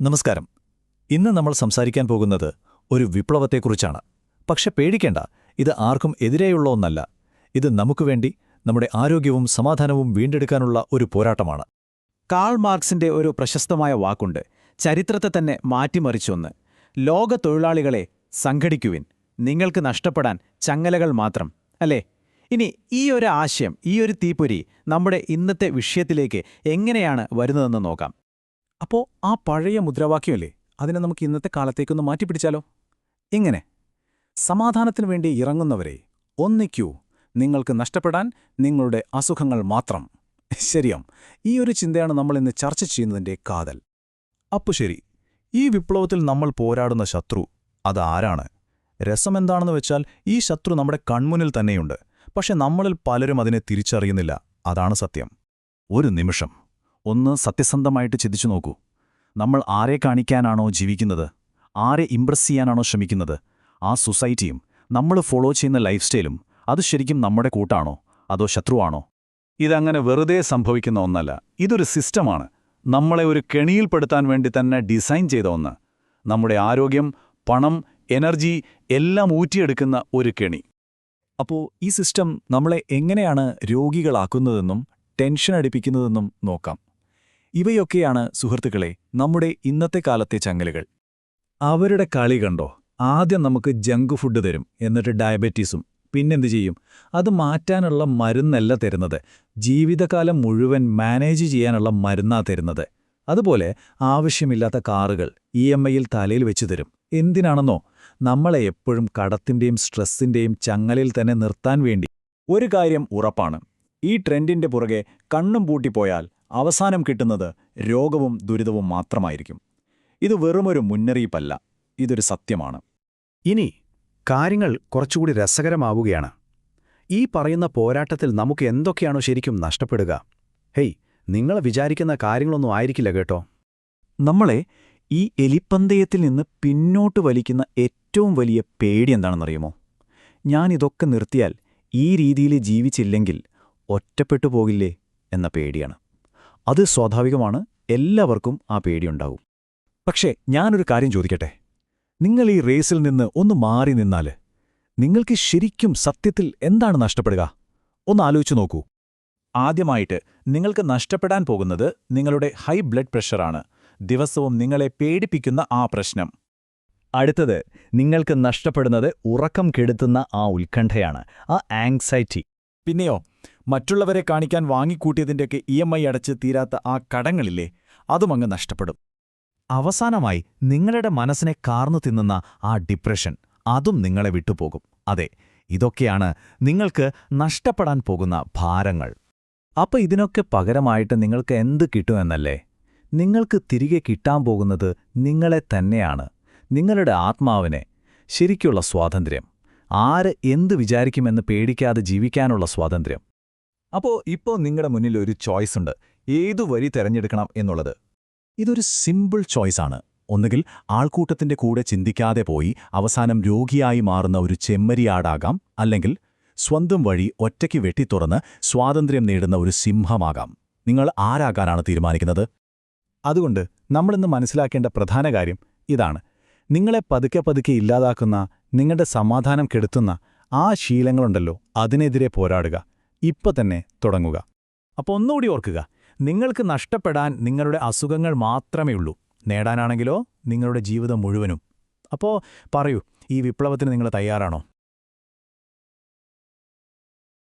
നമസ്കാരം. ഇന്ന് നമ്മൾ സംസാരിക്കാൻ പോകുന്നത് ഒരു വിപ്ലവത്തെക്കുറിച്ചാണ്. പക്ഷെ പേടിക്കേണ്ട ഇത് ആർക്കും എതിരെയുള്ള ഒന്നല്ല. ഇത് നമുക്ക് വേണ്ടി നമ്മുടെ ആരോഗ്യവും സമാധാനവും വീണ്ടെടുക്കാനുള്ള ഒരു പോരാട്ടമാണ്. കാൾ മാർക്സിന്റെ ഒരു പ്രശസ്തമായ വാക്കുണ്ട് ചരിത്രത്തെ തന്നെ മാറ്റിമറിച്ചൊന്ന്. ലോക തൊഴിലാളികളെ സംഘടിക്കുവിൻ നിങ്ങൾക്ക് നഷ്ടപ്പെടാൻ ചങ്ങലകൾ മാത്രം അല്ലേ? ഇനി ഈ ഒരു ആശയം ഈ ഒരു തീപ്പൊരി നമ്മുടെ ഇന്നത്തെ വിഷയത്തിലേക്ക് എങ്ങനെയാണ് വരുന്നതെന്ന് നോക്കാം. അപ്പോ ആ പഴയ മുദ്രാവാക്യമല്ലേ? അതിനെ നമുക്ക് ഇന്നത്തെ കാലത്തേക്കൊന്ന് മാറ്റിപ്പിടിച്ചാലോ ഇങ്ങനെ. സമാധാനത്തിനു വേണ്ടി ഇറങ്ങുന്നവരെ ഒന്നിക്കൂ. നിങ്ങൾക്ക് നഷ്ടപ്പെടാൻ നിങ്ങളുടെ അസുഖങ്ങൾ മാത്രം. ശരിയാം. ഈ ഒരു ചിന്തയാണ് നമ്മൾ ഇന്ന് ചർച്ച ചെയ്യുന്നതിന്റെ കാതൽ. അപ്പു ശരി. ഈ വിപ്ലവത്തിൽ നമ്മൾ പോരാടുന്ന ശത്രു അതാരാണ് രസമെന്താണെന്ന് വെച്ചാൽ ഈ ശത്രു നമ്മുടെ കൺമുന്നിൽ തന്നെയുണ്ട്. പക്ഷെ നമ്മളിൽ പലരും അതിനെ തിരിച്ചറിയുന്നില്ല. അതാണ് സത്യം. ഒരു നിമിഷം. ഒന്ന് സത്യസന്ധമായിട്ട് ചിന്തിച്ചു നോക്കൂ. നമ്മൾ ആരെ കാണിക്കാനാണോ ജീവിക്കുന്നത്? ആരെ ഇംപ്രസ് ചെയ്യാനാണോ ശ്രമിക്കുന്നത്? ആ സൊസൈറ്റിയും നമ്മൾ ഫോളോ ചെയ്യുന്ന ലൈഫ് സ്റ്റൈലും അത് ശരിക്കും നമ്മുടെ കൂട്ടാണോ? അതോ ശത്രുവാണോ? ഇതങ്ങനെ വെറുതെ സംഭവിക്കുന്ന ഒന്നല്ല. ഇതൊരു സിസ്റ്റമാണ് നമ്മളെ ഒരു കെണിയിൽപ്പെടുത്താൻ വേണ്ടി തന്നെ ഡിസൈൻ ചെയ്ത ഒന്ന്. നമ്മുടെ ആരോഗ്യം പണം എനർജി എല്ലാം ഊറ്റിയെടുക്കുന്ന ഒരു കെണി. അപ്പോൾ ഈ സിസ്റ്റം നമ്മളെ എങ്ങനെയാണ് രോഗികളാക്കുന്നതെന്നും ടെൻഷൻ അടിപ്പിക്കുന്നതെന്നും നോക്കാം. ഇവയൊക്കെയാണ് സുഹൃത്തുക്കളെ നമ്മുടെ ഇന്നത്തെ കാലത്തെ ചങ്ങലുകൾ. അവരുടെ കളി കണ്ടോ? ആദ്യം നമുക്ക് ജങ്ക് ഫുഡ് തരും എന്നിട്ട് ഡയബറ്റീസും. പിന്നെന്ത് ചെയ്യും? അത് മാറ്റാനുള്ള മരുന്നല്ല തരുന്നത്. ജീവിതകാലം മുഴുവൻ മാനേജ് ചെയ്യാനുള്ള മരുന്നാ തരുന്നത്. അതുപോലെ ആവശ്യമില്ലാത്ത കാറുകൾ ഇ എം ഐയിൽ തലയിൽ വെച്ച് തരും. എന്തിനാണെന്നോ? നമ്മളെ എപ്പോഴും കടത്തിന്റെയും സ്ട്രെസ്സിന്റെയും ചങ്ങലിൽ തന്നെ നിർത്താൻ വേണ്ടി. ഒരു കാര്യം ഉറപ്പാണ്. ഈ ട്രെൻഡിന്റെ പുറകെ കണ്ണും പൂട്ടിപ്പോയാൽ അവസാനം കിട്ടുന്നത് രോഗവും ദുരിതവും മാത്രമായിരിക്കും. ഇത് വെറുമൊരു മുന്നറിയിപ്പല്ല ഇതൊരു സത്യമാണ്. ഇനി കാര്യങ്ങൾ കുറച്ചുകൂടി രസകരമാവുകയാണ്. ഈ പറയുന്ന പോരാട്ടത്തിൽ നമുക്ക് എന്തൊക്കെയാണോ ശരിക്കും നഷ്ടപ്പെടുക? ഹെയ് നിങ്ങൾ വിചാരിക്കുന്ന കാര്യങ്ങളൊന്നും ആയിരിക്കില്ല കേട്ടോ. നമ്മളെ ഈ എലിപ്പന്തയത്തിൽ നിന്ന് പിന്നോട്ട് വലിക്കുന്ന ഏറ്റവും വലിയ പേടി എന്താണെന്നറിയുമോ? ഞാനിതൊക്കെ നിർത്തിയാൽ ഈ രീതിയിൽ ജീവിച്ചില്ലെങ്കിൽ ഒറ്റപ്പെട്ടു പോകില്ലേ എന്ന പേടിയാണ്. അത് സ്വാഭാവികമാണ്. എല്ലാവർക്കും ആ പേടിയുണ്ടാവും. പക്ഷേ ഞാനൊരു കാര്യം ചോദിക്കട്ടെ? നിങ്ങൾ ഈ റേസിൽ നിന്ന് ഒന്ന് മാറി നിന്നാൽ നിങ്ങൾക്ക് ശരിക്കും സത്യത്തിൽ എന്താണ് നഷ്ടപ്പെടുക? ഒന്ന് ആലോചിച്ചു നോക്കൂ. ആദ്യമായിട്ട് നിങ്ങൾക്ക് നഷ്ടപ്പെടാൻ പോകുന്നത് നിങ്ങളുടെ ഹൈ ബ്ലഡ് പ്രഷറാണ്. ദിവസവും നിങ്ങളെ പേടിപ്പിക്കുന്ന ആ പ്രശ്നം. അടുത്തത് നിങ്ങൾക്ക് നഷ്ടപ്പെടുന്നത് ഉറക്കം കെടുത്തുന്ന ആ ഉത്കണ്ഠയാണ് ആ ആങ്സൈറ്റി. പിന്നെയോ മറ്റുള്ളവരെ കാണിക്കാൻ വാങ്ങിക്കൂട്ടിയതിന്റെയൊക്കെ ഇ എം ഐ അടച്ച് തീരാത്ത ആ കടങ്ങളില്ലേ അങ്ങ് നഷ്ടപ്പെടും. അവസാനമായി നിങ്ങളുടെ മനസ്സിനെ കാർന്നു തിന്നുന്ന ആ ഡിപ്രഷൻ അതും നിങ്ങളെ വിട്ടുപോകും. അതെ ഇതൊക്കെയാണ് നിങ്ങൾക്ക് നഷ്ടപ്പെടാൻ പോകുന്ന ഭാരങ്ങൾ. അപ്പൊ ഇതിനൊക്കെ പകരമായിട്ട് നിങ്ങൾക്ക് എന്ത് കിട്ടുമെന്നല്ലേ നിങ്ങൾക്ക് തിരികെ കിട്ടാൻ പോകുന്നത് നിങ്ങളെ തന്നെയാണ്. നിങ്ങളുടെ ആത്മാവിനെ ശരിക്കുള്ള സ്വാതന്ത്ര്യം. ആര് എന്ത് വിചാരിക്കുമെന്ന് പേടിക്കാതെ ജീവിക്കാനുള്ള സ്വാതന്ത്ര്യം. അപ്പോൾ ഇപ്പോൾ നിങ്ങളുടെ മുന്നിൽ ഒരു ചോയ്സ് ഉണ്ട്. ഏതു വരി തെരഞ്ഞെടുക്കണം എന്നുള്ളത്? ഇതൊരു സിമ്പിൾ ചോയ്സാണ്. ഒന്നുകിൽ ആൾക്കൂട്ടത്തിന്റെ കൂടെ ചിന്തിക്കാതെ പോയി അവസാനം രോഗിയായി മാറുന്ന ഒരു ചെമ്മരിയാടാകാം അല്ലെങ്കിൽ സ്വന്തം വഴി ഒറ്റയ്ക്ക് വെട്ടിത്തുറന്ന് സ്വാതന്ത്ര്യം നേടുന്ന ഒരു സിംഹമാകാം. നിങ്ങൾ ആരാകാനാണ് തീരുമാനിക്കുന്നത്? അതുകൊണ്ട് നമ്മളിന്ന് മനസ്സിലാക്കേണ്ട പ്രധാന കാര്യം ഇതാണ്. നിങ്ങളെ പതുക്കെ പതുക്കെ ഇല്ലാതാക്കുന്ന നിങ്ങളുടെ സമാധാനം കെടുത്തുന്ന ആ ശീലങ്ങളുണ്ടല്ലോ അതിനെതിരെ പോരാടുക. ഇപ്പൊ തന്നെ തുടങ്ങുക. അപ്പോൾ ഒന്നുകൂടി ഓർക്കുക നിങ്ങൾക്ക് നഷ്ടപ്പെടാൻ നിങ്ങളുടെ അസുഖങ്ങൾ മാത്രമേ ഉള്ളൂ. നേടാനാണെങ്കിലോ നിങ്ങളുടെ ജീവിതം മുഴുവനും. അപ്പോൾ പറയൂ ഈ വിപ്ലവത്തിന് നിങ്ങൾ തയ്യാറാണോ?